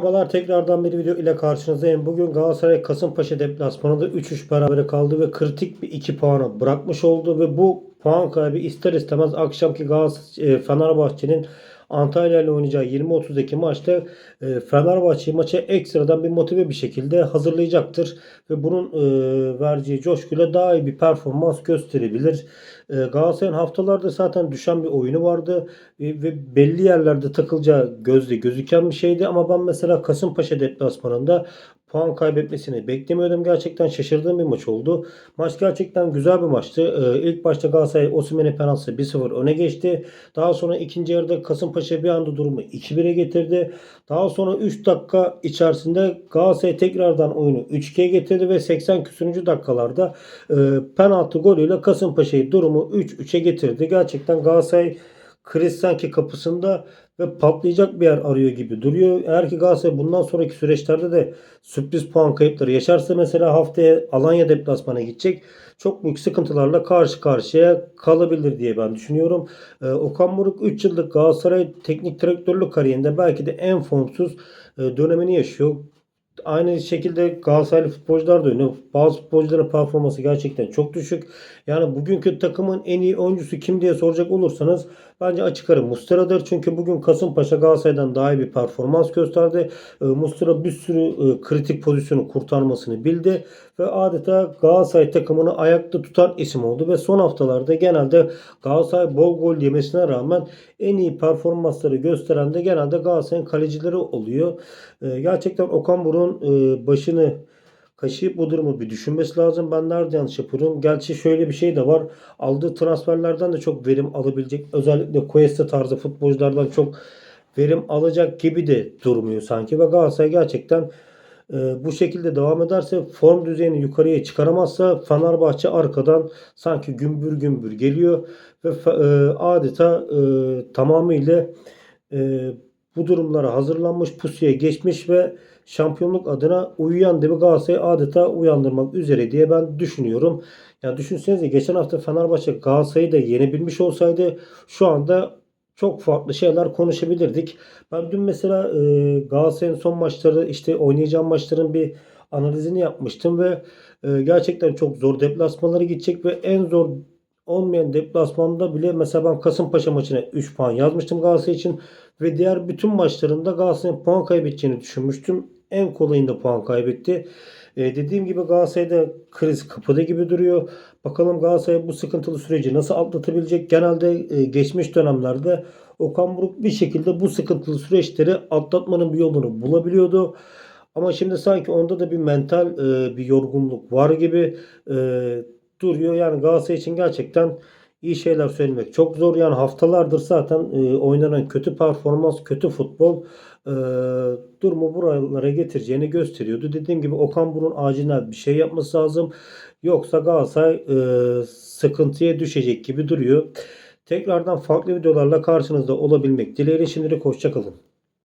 Merhabalar tekrardan bir video ile karşınızdayım. Bugün Galatasaray Kasımpaşa deplasmanında 3-3 berabere kaldı ve kritik bir 2 puanı bırakmış oldu ve bu puan kaybı ister istemez akşamki Galatasaray e, Fenerbahçe'nin Antalya ile oynayacağı 20-30'daki maçta e, Fenerbahçe'yi maça ekstradan bir motive bir şekilde hazırlayacaktır. Ve bunun e, vereceği coşkuyla daha iyi bir performans gösterebilir. E, Galatasaray'ın haftalarda zaten düşen bir oyunu vardı. E, ve belli yerlerde takılacağı gözle gözüken bir şeydi. Ama ben mesela Kasımpaşa deplasmanında puan kaybetmesini beklemiyordum. Gerçekten şaşırdığım bir maç oldu. Maç gerçekten güzel bir maçtı. Ee, ilk başta Galatasaray Osimhen'in penaltısı 1-0 öne geçti. Daha sonra ikinci yarıda Kasımpaşa bir anda durumu 2-1'e getirdi. Daha sonra 3 dakika içerisinde Galatasaray tekrardan oyunu 3-2'ye getirdi ve 80 küsürüncü dakikalarda e, penaltı golüyle Kasımpaşa'yı durumu 3-3'e getirdi. Gerçekten Galatasaray kriz sanki kapısında ve patlayacak bir yer arıyor gibi duruyor. Eğer ki Galatasaray bundan sonraki süreçlerde de sürpriz puan kayıpları yaşarsa mesela haftaya Alanya deplasmana gidecek. Çok büyük sıkıntılarla karşı karşıya kalabilir diye ben düşünüyorum. Ee, Okan Buruk 3 yıllık Galatasaray teknik direktörlük kariyerinde belki de en formsuz e, dönemini yaşıyor. Aynı şekilde Galatasaraylı futbolcular da öyle. Bazı futbolcuların performansı gerçekten çok düşük. Yani bugünkü takımın en iyi oyuncusu kim diye soracak olursanız bence açık ara Muslera'dır. Çünkü bugün Kasımpaşa Galatasaray'dan daha iyi bir performans gösterdi. E, Muslera bir sürü e, kritik pozisyonu kurtarmasını bildi ve adeta Galatasaray takımını ayakta tutan isim oldu ve son haftalarda genelde Galatasaray bol gol yemesine rağmen en iyi performansları gösteren de genelde Galatasaray'ın kalecileri oluyor. E, gerçekten Okan Buruk'un e, başını kaşıyıp bu durumu bir düşünmesi lazım. Ben nerede yanlış yapıyorum? Gerçi şöyle bir şey de var. Aldığı transferlerden de çok verim alabilecek. Özellikle Cuesta tarzı futbolculardan çok verim alacak gibi de durmuyor sanki. Ve Galatasaray gerçekten e, bu şekilde devam ederse form düzeyini yukarıya çıkaramazsa Fenerbahçe arkadan sanki gümbür gümbür geliyor ve e, adeta e, tamamıyla e, bu durumlara hazırlanmış, pusuya geçmiş ve şampiyonluk adına uyuyan devi Galatasaray'ı adeta uyandırmak üzere diye ben düşünüyorum. Ya düşünsenize geçen hafta Fenerbahçe Galatasaray'ı da yenebilmiş olsaydı şu anda çok farklı şeyler konuşabilirdik. Ben dün mesela e, Galatasaray'ın son maçları işte oynayacağım maçların bir analizini yapmıştım ve e, gerçekten çok zor deplasmaları gidecek ve en zor olmayan deplasmanda bile mesela ben Kasımpaşa maçına 3 puan yazmıştım Galatasaray için ve diğer bütün maçlarında Galatasaray'ın puan kaybedeceğini düşünmüştüm. En kolayında puan kaybetti. Ee, dediğim gibi Galatasaray'da kriz kapıda gibi duruyor. Bakalım Galatasaray bu sıkıntılı süreci nasıl atlatabilecek? Genelde e, geçmiş dönemlerde Okan Buruk bir şekilde bu sıkıntılı süreçleri atlatmanın bir yolunu bulabiliyordu. Ama şimdi sanki onda da bir mental e, bir yorgunluk var gibi e, duruyor. Yani Galatasaray için gerçekten iyi şeyler söylemek çok zor. Yani haftalardır zaten e, oynanan kötü performans, kötü futbol e, durumu buralara getireceğini gösteriyordu. Dediğim gibi Okan Buruk'un acilen bir şey yapması lazım. Yoksa Galatasaray e, sıkıntıya düşecek gibi duruyor. Tekrardan farklı videolarla karşınızda olabilmek dileğiyle şimdilik hoşçakalın.